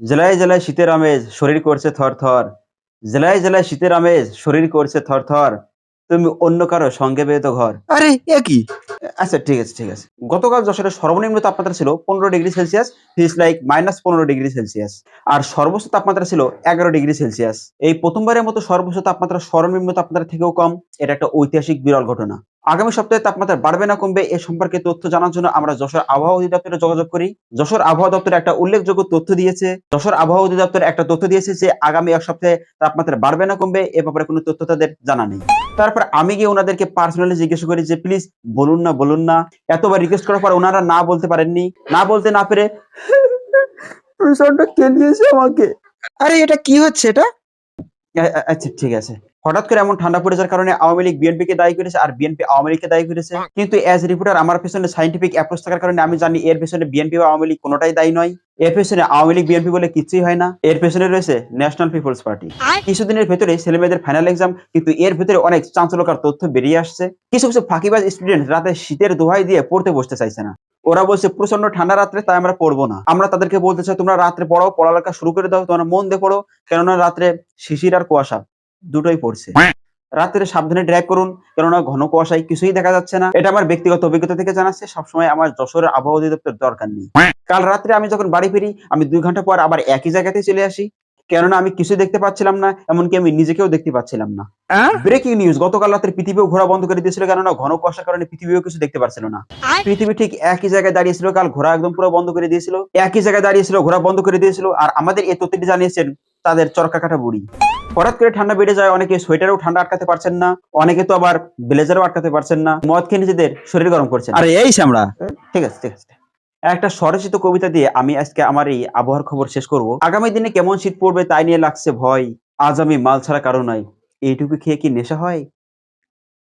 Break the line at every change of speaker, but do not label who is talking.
জেলায় জেলায় শীতের আমেজ শরীর করছে থর থর। জেলায় জেলায় শীতের আমেজ শরীর করছে থর থর। তুমি অন্য কারও সঙ্গে বেয়ে তো ঘর।
আরে এ কি?
আচ্ছা ঠিক আছে ঠিক আছে। গতকাল যশোরের সর্বনিম্ন তাপমাত্রা ছিল পনেরো degree Celsius feels like minus পনেরো ডিগ্রি সেলসিয়াস। আর সর্বোচ্চ তাপমাত্রা ছিল এগারো ডিগ্রি সেলসিয়াস। এই প্রথমবারের মতো সর্বোচ্চ তাপমাত্রা সর্বনিম্ন তাপমাত্রা থেকেও কম এটা একটা ঐতিহাসিক বিরল ঘটনা। আগামী সপ্তাহে তাপমাত্রা বাড়বে না কমবে। এ সম্পর্কে তথ্য জানার জন্য আমরা যশোর আবহাওয়া অধিদপ্তরে যোগাযোগ করি। যশোর আবহাওয়া দপ্তর একটা উল্লেখযোগ্য তথ্য দিয়েছে। যশোর আবহাওয়া অধিদপ্তর একটা তথ্য দিয়েছে যে আগামী এক সপ্তাহে তাপমাত্রা বাড়বে না কমবে। এ ব্যাপারে কোনো তথ্য তাদের জানা নেই। তারপর আমি গিয়ে ওনাদেরকে পার্সোনালি জিজ্ঞেস করি যে প্লিজ বলুন না বলুন না। এতবার রিকোয়েস্ট করার পর ওনারা না বলতে পারেননি। না বলতে না পেরে প্রচণ্ড কেলিয়েছে আমাকে?
আরে এটা কি হচ্ছে এটা?
আচ্ছা ঠিক আছে। হঠাৎ করে এমন ঠান্ডা পড়ে যাওয়ার কারণে আওয়ামী লীগ বিএনপি কে দায়ী করেছে আর বিএনপি আওয়ামী লীগকে দায়ী করেছে। কিন্তু অ্যাজ রিপোর্টার আমার পেছনে সাইন্টিফিক অ্যাপ্রোচ থাকার কারণে আমি জানি এর পেছনে বিএনপি বা আওয়ামী লীগ কোনোটাই দায়ী নয়। এর পেছনে আওয়ামী লীগ বিএনপি বলে কিছুই হয় না। এর পেছনে রয়েছে ন্যাশনাল পিপলস পার্টি কিছুদিনের ভেতরে ছেলে মেয়েদের ফাইনাল এক্সাম কিন্তু এর ভেতরে অনেক চাঞ্চল্যকর তথ্য বেরিয়ে আসছে। কিছু কিছু ফাঁকিবাজ স্টুডেন্ট রাতে শীতের দোহাই দিয়ে পড়তে বসতে চাইছে না। ওরা বলছে প্রচণ্ড ঠান্ডা রাত্রে তাই আমরা পড়ব না। আমরা তাদেরকে বলতে চাই তোমরা রাত্রে পড়ো পড়ালেখা শুরু করে দাও তোমরা মন দিয়ে পড়ো। কেননা রাত্রে শিশির আর কুয়াশা। দুটোই পড়ছে। রাত্রে সাবধানে ড্রাইভ করুন কেননা ঘন কুয়াশায় কিছুই দেখা যাচ্ছে না। এটা আমার ব্যক্তিগত অভিজ্ঞতা থেকে জানাচ্ছে সবসময় আমার যশোরের আবহাওয়া অধিদপ্তর দরকার নেই। কাল রাত্রে আমি যখন বাড়ি ফিরি আমি দুই ঘণ্টা পর আবার একই জায়গাতে চলে আসি। কেননা আমি কিছু দেখতে পাচ্ছিলাম না এমনকি আমি নিজেকেও দেখতে পাচ্ছিলাম না? ব্রেকিং নিউজ গতকাল রাত্রে পৃথিবীও ঘোরা বন্ধ করে দিয়েছিল কেননা ঘন কুয়াশার কারণে পৃথিবীও কিছু দেখতে পাচ্ছিল না। পৃথিবী ঠিক একই জায়গায় দাঁড়িয়েছিল কাল ঘোরা একদম পুরো বন্ধ করে দিয়েছিল। একই জায়গায় দাঁড়িয়েছিল ঘোরা বন্ধ করে দিয়েছিল আর আমাদের এই তথ্যটি জানিয়েছেন তাদের চরকা কাটা বুড়ি। হঠাৎ করে ঠান্ডা বেড়ে যায় অনেকে সোয়েটারও ঠান্ডা আটকাতে পারছেন না অনেকে তো আবার ব্লেজারও আটকাতে পারছেন না মদ খেয়ে নিজেদের শরীর গরম করছেন।
আরে এই আমরা
ঠিক আছে ঠিক আছে একটা স্বরচিত কবিতা দিয়ে আমি আজকে আমার এই আবহাওয়ার খবর শেষ করব। আগামী দিনে কেমন শীত পড়বে তাই নিয়ে লাগছে ভয় আজ আমি মাল ছাড়া কারও নয় এইটুকু খেয়ে কি নেশা হয়?